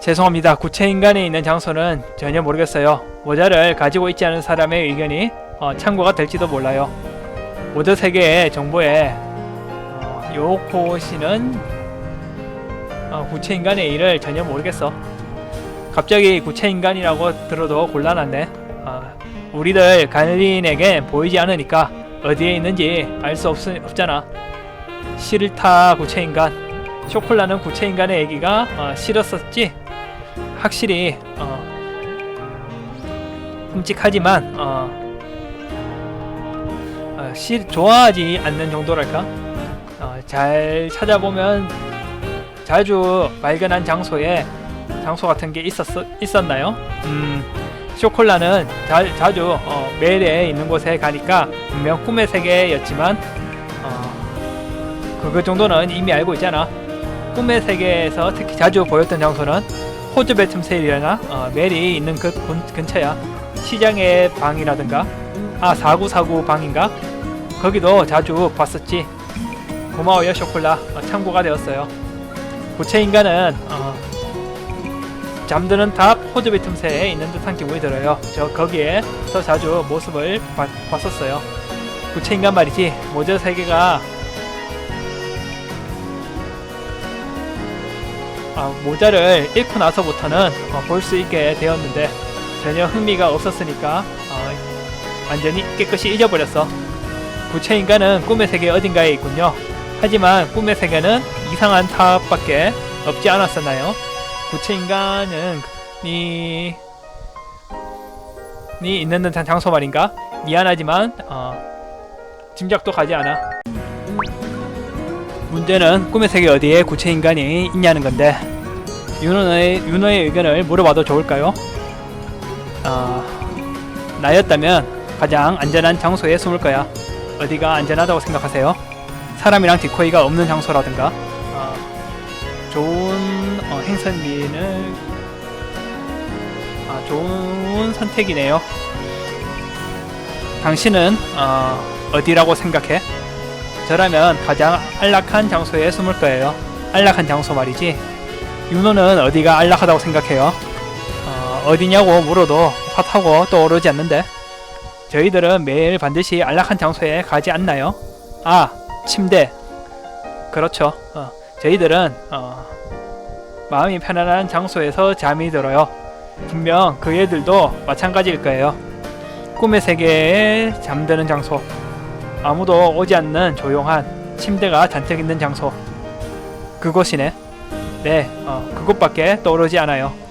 죄송합니다. 구체 인간에 있는 장소는 전혀 모르겠어요. 모자를 가지고 있지 않은 사람의 의견이 어, 참고가 될지도 몰라요. 모드 세계의 정보에 어, 요코 씨는 어, 구체 인간의 일을 전혀 모르겠어. 갑자기 구체 인간이라고 들어도 곤란한데 어, 우리들 간린에게 보이지 않으니까 어디에 있는지 알 수 없잖아. 싫다 구체 인간. 쇼콜라는 구체 인간의 얘기가 어, 싫었었지. 확실히 어, 끔찍하지만 어, 어, 시, 좋아하지 않는 정도랄까. 어, 잘 찾아보면 자주 발견한 장소에 장소 같은 게 있었 있었나요? 음, 쇼콜라는 자, 자주 어, 매일에 있는 곳에 가니까 분명 꿈의 세계였지만 어, 그거 정도는 이미 알고 있잖아. 꿈의 세계에서 특히 자주 보였던 장소는 호즈베 틈새이나 어, 멜이 있는 그 근, 근처야. 시장의 방이라든가 아 사구사구 방인가? 거기도 자주 봤었지. 고마워요 쇼콜라. 어, 참고가 되었어요. 구체 인간은 어, 잠드는 탑 호즈베 틈새에 있는 듯한 기분이 들어요. 저 거기에서 자주 모습을 봤, 봤었어요. 구체 인간 말이지. 모자 세계가 모자를 잃고 나서부터는 어, 볼수 있게 되었는데 전혀 흥미가 없었으니까 어, 완전히 깨끗이 잊어버렸어. 구체 인간은 꿈의 세계 어딘가에 있군요. 하지만 꿈의 세계는 이상한 탑밖에 없지 않았었나요? 구체 인간은 니... 니 있는 듯한 장소 말인가? 미안하지만 어, 짐작도 가지 않아. 문제는 꿈의 세계 어디에 구체 인간이 있냐는 건데 윤호의 윤호의 의견을 물어봐도 좋을까요? 아 나였다면 가장 안전한 장소에 숨을 거야. 어디가 안전하다고 생각하세요? 사람이랑 디코이가 없는 장소라든가 아, 좋은 어, 행선민을 아 좋은 선택이네요. 당신은 어, 어디라고 생각해? 저라면 가장 안락한 장소에 숨을 거예요. 안락한 장소 말이지. 윤호는 어디가 안락하다고 생각해요? 어, 어디냐고 물어도 핫하고 떠오르지 않는데. 저희들은 매일 반드시 안락한 장소에 가지 않나요? 아, 침대. 그렇죠. 어, 저희들은 어, 마음이 편안한 장소에서 잠이 들어요. 분명 그 애들도 마찬가지일 거예요. 꿈의 세계에 잠드는 장소. 아무도 오지 않는 조용한 침대가 잔뜩 있는 장소. 그곳이네. 네, 어, 그곳밖에 떠오르지 않아요.